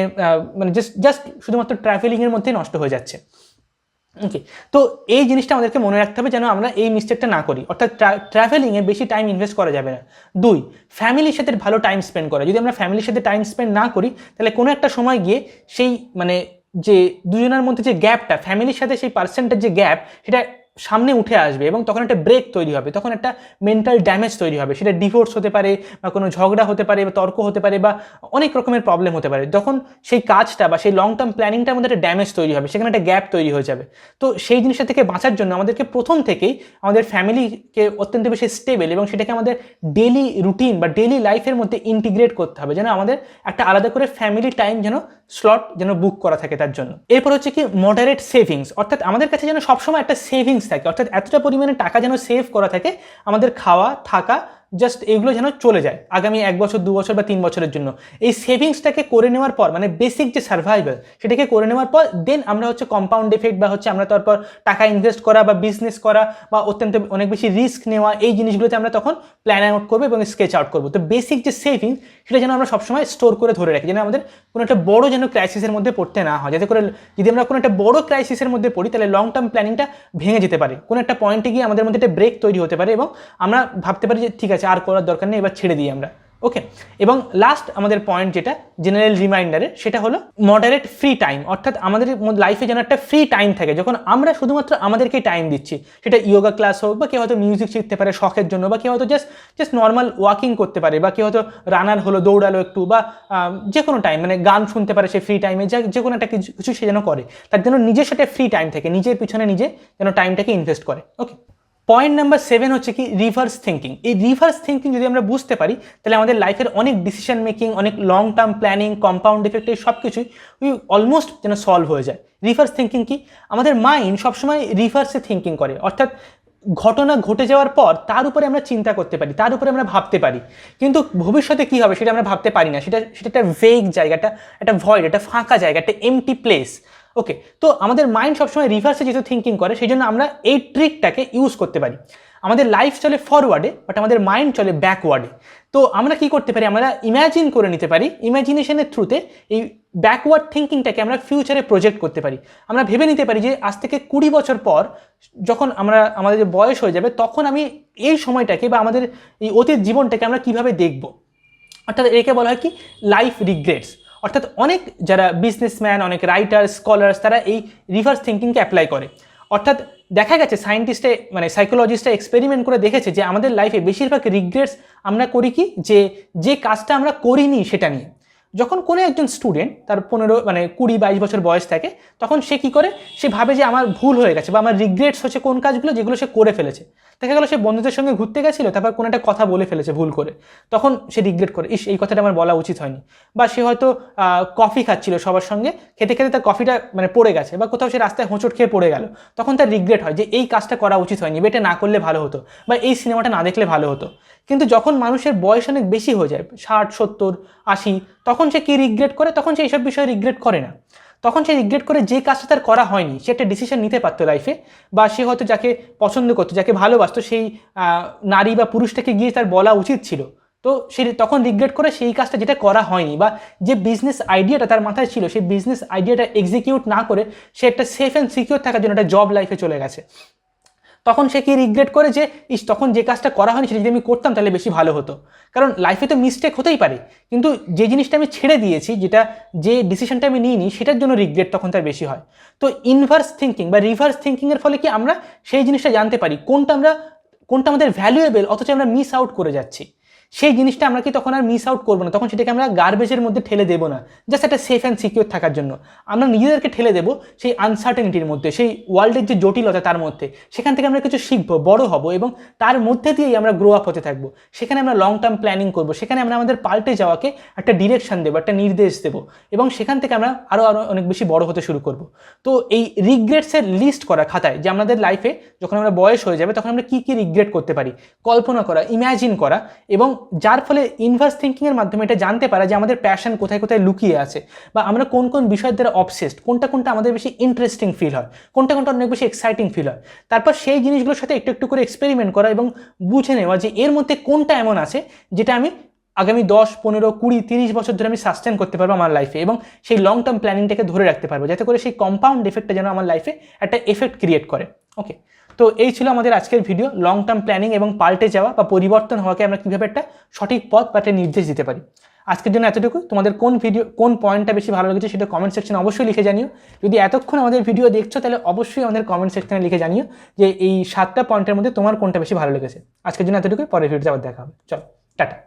মানে জাস্ট জাস্ট শুধুমাত্র ট্রাভেলিংয়ের মধ্যেই নষ্ট হয়ে যাচ্ছে। ওকে তো এই জিনিসটা আমাদেরকে মনে রাখতে হবে যেন আমরা এই মিস্টেকটা না করি। অর্থাৎ ট্রাভেলিংয়ে বেশি টাইম ইনভেস্ট করা যাবে না। দুই ফ্যামিলির সাথে ভালো টাইম স্পেন্ড করা। যদি আমরা ফ্যামিলির সাথে টাইম স্পেন্ড না করি, তাহলে কোনো একটা সময় গিয়ে সেই মানে যে দুজনের মধ্যে যে গ্যাপটা ফ্যামিলির সাথে সেই পার্সেন্টের যে গ্যাপ সেটা সামনে উঠে আসবে এবং তখন একটা ব্রেক তৈরি হবে, তখন একটা মেন্টাল ড্যামেজ তৈরি হবে। সেটা ডিভোর্স হতে পারে বা কোনো ঝগড়া হতে পারে বা তর্ক হতে পারে বা অনেক রকমের প্রবলেম হতে পারে। তখন সেই কাজটা বা সেই লং টার্ম প্ল্যানিংটার মধ্যে একটা ড্যামেজ তৈরি হবে, সেখানে একটা গ্যাপ তৈরি হয়ে যাবে। তো সেই জিনিসটা থেকে বাঁচার জন্য আমাদেরকে প্রথম থেকেই আমাদের ফ্যামিলিকে অত্যন্ত বেশি স্টেবল এবং সেটাকে আমাদের ডেলি রুটিন বা ডেলি লাইফের মধ্যে ইন্টিগ্রেট করতে হবে, যেন আমাদের একটা আলাদা করে ফ্যামিলি টাইম যেন স্লট যেন বুক করা থাকে তার জন্য। এরপর হচ্ছে কি মডারেট সেভিংস অর্থাৎ আমাদের কাছে যেন সবসময় একটা সেভিংস থাকে। অর্থাৎ এতটা পরিমাণে টাকা যেন সেভ করা থাকে আমাদের খাওয়া থাকা জাস্ট এগুলো যেন চলে যায় আগামী এক বছর, দু বছর বা তিন বছরের জন্য। এই সেভিংসটাকে করে নেওয়ার পর মানে বেসিক যে সার্ভাইভাল সেটাকে করে নেওয়ার পর দেন আমরা হচ্ছে কম্পাউন্ড এফেক্ট বা হচ্ছে আমরা তারপর টাকা ইনভেস্ট করা বা বিজনেস করা বা অত্যন্ত অনেক বেশি রিস্ক নেওয়া, এই জিনিসগুলোতে আমরা তখন প্ল্যান আউট করব এবং স্কেচ আউট করব। তো বেসিক যে সেভিংস সেটা যেন আমরা সবসময় স্টোর করে ধরে রাখি, যেন আমাদের কোনো একটা বড় যেন ক্রাইসিসের মধ্যে পড়তে না হয়। যাতে করে যদি আমরা কোনো একটা বড় ক্রাইসিসের মধ্যে পড়ি, তাহলে লং টার্ম প্ল্যানিংটা ভেঙে যেতে পারে। কোনো একটা পয়েন্টে গিয়ে আমাদের মধ্যে একটা ব্রেক তৈরি হতে পারে এবং আমরা ভাবতে পারি যে ঠিক আছে আর করার দরকার নেই, এবার ছেড়ে দিই আমরা। ওকে এবং লাস্ট আমাদের পয়েন্ট যেটা জেনারেল রিমাইন্ডারের সেটা হলো মডারেট ফ্রি টাইম অর্থাৎ আমাদের লাইফে যেন একটা ফ্রি টাইম থাকে। যখন আমরা শুধুমাত্র আমাদেরকে টাইম দিচ্ছি, সেটা ইয়োগা ক্লাস হোক, বা কেউ হয়তো মিউজিক শিখতে পারে শখের জন্য, বা কেউ হয়তো জাস্ট জাস্ট নর্মাল ওয়াকিং করতে পারে, বা কেউ হয়তো রানার হলো, দৌড়ালো একটু, বা যে কোনো টাইম মানে গান শুনতে পারে সে ফ্রি টাইমে যা যে কোনো একটা কিছু কিছু সে যেন করে। তার জন্য নিজের সাথে ফ্রি টাইম থাকে, নিজের পিছনে নিজে যেন টাইমটাকে ইনভেস্ট করে। ওকে পয়েন্ট নাম্বার সেভেন হচ্ছে কি রিভার্স থিঙ্কিং এই রিভার্স থিঙ্কিং যদি আমরা বুঝতে পারি, তাহলে আমাদের লাইফের অনেক ডিসিশন মেকিং অনেক long term planning compound effect এই সব কিছুই অলমোস্ট যেন সলভ হয়ে যায়। রিভার্স থিঙ্কিং কি? আমাদের মাইন্ড সবসময় রিভার্সে থিঙ্কিং করে। অর্থাৎ ঘটনা ঘটে যাওয়ার পর তার উপরে আমরা চিন্তা করতে পারি, তার উপরে আমরা ভাবতে পারি। কিন্তু ভবিষ্যতে কি হবে সেটা আমরা ভাবতে পারি না। সেটা সেটা একটা ভেগ জায়গাটা, একটা ভয়েড একটা ফাঁকা জায়গা, একটা এমটি প্লেস ওকে তো আমাদের মাইন্ড সবসময় রিভার্সে যেহেতু থিঙ্কিং করে সেই জন্য আমরা এই ট্রিকটাকে ইউজ করতে পারি। আমাদের লাইফ চলে ফরওয়ার্ডে বাট আমাদের মাইন্ড চলে ব্যাকওয়ার্ডে তো আমরা কি করতে পারি? আমরা ইম্যাজিন করে নিতে পারি ইমাজিনেশনের থ্রুতে এই ব্যাকওয়ার্ড থিঙ্কিংটাকে আমরা ফিউচারে প্রজেক্ট করতে পারি। আমরা ভেবে নিতে পারি যে আজ থেকে কুড়ি বছর পর যখন আমরা, আমাদের বয়স হয়ে যাবে, তখন আমি এই সময়টাকে বা আমাদের এই অতীত জীবনটাকে আমরা কীভাবে দেখব? অর্থাৎ একে বলা হয় কি? লাইফ রিগ্রেটস অর্থাৎ অনেক যারা বিজনেসম্যান অনেক রাইটার স্কলার্স তারা এই রিভার্স থিঙ্কিংকে অ্যাপ্লাই করে। অর্থাৎ দেখা গেছে সায়েন্টিস্টে মানে সাইকোলজিস্টে এক্সপেরিমেন্ট করে দেখেছে যে আমাদের লাইফে বেশিরভাগ রিগ্রেটস আমরা করি কি? যে যে কাজটা আমরা করিনি সেটা নিয়ে। যখন কোনো একজন স্টুডেন্ট তার পনেরো মানে কুড়ি, বাইশ বছর বয়স থাকে, তখন সে কি করে? সে ভাবে যে আমার ভুল হয়ে গেছে বা আমার রিগ্রেটস হচ্ছে কোন কাজগুলো যেগুলো সে করে ফেলেছে। দেখা গেলো সে বন্ধুদের সঙ্গে ঘুরতে গেছিল, তারপর কোনো একটা কথা বলে ফেলেছে ভুল করে। তখন সে রিগ্রেট করে, ইস, এই কথাটা আমার বলা উচিত হয়নি। বা সে হয়তো কফি খাচ্ছিল সবার সঙ্গে, খেতে খেতে তার কফিটা মানে পড়ে গেছে বা কোথাও সে রাস্তায় হোঁচট খেয়ে পড়ে গেল। তখন তার রিগ্রেট হয় যে, এই কাজটা করা উচিত হয়নি, বা এটা না করলে ভালো হতো বা এই সিনেমাটা না দেখলে ভালো হতো। কিন্তু যখন মানুষের বয়স অনেক বেশি হয়ে যায়, ষাট, সত্তর, আশি, তখন সে কি রিগ্রেট করে? তখন সে এইসব বিষয়ে রিগ্রেট করে না। তখন সে রিগ্রেট করে যে কাজটা তার করা হয়নি, সে একটা ডিসিশন নিতে পারতো লাইফে বা সে হয়তো যাকে পছন্দ করতো, যাকে ভালোবাসতো, সেই নারী বা পুরুষটাকে গিয়ে তার বলা উচিত ছিল। তো সে তখন রিগ্রেট করে সেই কাজটা যেটা করা হয়নি বা যে বিজনেস আইডিয়াটা তার মাথায় ছিল, সেই বিজনেস আইডিয়াটা এক্সিকিউট না করে সে একটা সেফ অ্যান্ড সিকিউর থাকার জন্য একটা জব লাইফে চলে গেছে। তখন সে কি রিগ্রেট করে যে, ইস, তখন যে কাজটা করা হয়নি, সেটা যদি আমি করতাম, তাহলে বেশি ভালো হতো। কারণ লাইফে তো মিস্টেক হতেই পারে। কিন্তু যে জিনিসটা আমি ছেড়ে দিয়েছি, যেটা, যে ডিসিশনটা আমি নিইনি, সেটার জন্য রিগ্রেট তখন তার বেশি হয়। তো ইনভার্স থিঙ্কিং বা রিভার্স থিঙ্কিংয়ের ফলে কি আমরা সেই জিনিসটা জানতে পারি, কোনটা আমরা, কোনটা আমাদের ভ্যালুয়েবল অথচ আমরা মিস আউট করে যাচ্ছি। সেই জিনিসটা আমরা কি তখন আর মিস আউট করব না? তখন সেটাকে আমরা গার্বেজের মধ্যে ঠেলে দেবো না। জাস্ট একটা সেফ অ্যান্ড সিকিউর থাকার জন্য। আমরা নিজেদেরকে ঠেলে দেবো সেই আনসার্টেনিটির মধ্যে, সেই ওয়ার্ল্ডের যে জটিলতা তার মধ্যে। সেখান থেকে আমরা কিছু শিখব, বড় হব এবং তার মধ্যে দিয়েই আমরা গ্রো আপ হতে থাকব। সেখানে আমরা লং টার্ম প্ল্যানিং করব। সেখানে আমরা আমাদের পাল্টে যাওয়াকে একটা ডিরেকশন দেবো, একটা নির্দেশ দেবো এবং সেখান থেকে আমরা আরও আরও অনেক বেশি বড় হতে শুরু করব। তো এই রিগ্রেটসের লিস্ট করা খাতায়, যে আমাদের লাইফে যখন আমরা বয়স হয়ে যাবে, তখন আমরা কী কী রিগ্রেট করতে পারি? কল্পনা করা ইম্যাজিন করা এবং যার ফলে ইনভার্স থিঙ্কিংয়ের মাধ্যমে এটা জানতে পারা যে আমাদের প্যাশন কোথায় কোথায় লুকিয়ে আছে বা আমরা কোন কোন বিষয়ের দ্বারা অবসেসড কোনটা কোনটা আমাদের বেশি ইন্টারেস্টিং ফিল হয়, কোনটা কোনটা অনেক বেশি এক্সাইটিং ফিল হয়। তারপর সেই জিনিসগুলোর সাথে একটু একটু করে এক্সপেরিমেন্ট করা এবং বুঝে নেওয়া যে এর মধ্যে কোনটা এমন আছে যেটা আমি আগামী দশ, পনেরো, কুড়ি, তিরিশ বছর ধরে আমি সাস্টেন করতে পারব আমার লাইফে এবং সেই লং টার্ম প্ল্যানিংটাকে ধরে রাখতে পারব, যাতে করে সেই কম্পাউন্ড এফেক্টটা যেন আমার লাইফে একটা এফেক্ট ক্রিয়েট করে। ওকে তো এই ছিল আমাদের আজকের ভিডিও লং টার্ম প্ল্যানিং এবং পাল্টে যাওয়া বা পরিবর্তন হওয়াকে আমরা কীভাবে একটা সঠিক পথ বা একটা নির্দেশ দিতে পারি। আজকের জন্য এতটুকু। তোমাদের কোন ভিডিও কোন পয়েন্টটা বেশি ভালো লেগেছে সেটা কমেন্ট সেকশনে অবশ্যই লিখে জানিও। যদি এতক্ষণ আমাদের ভিডিও দেখছ, তাহলে অবশ্যই আমাদের কমেন্ট সেকশনে লিখে জানিও যে এই সাতটা পয়েন্টের মধ্যে তোমার কোনটা বেশি ভালো লেগেছে। আজকের জন্য এতটুকু পরের ভিডিওতে আবার দেখা হবে। চলো, টাটা।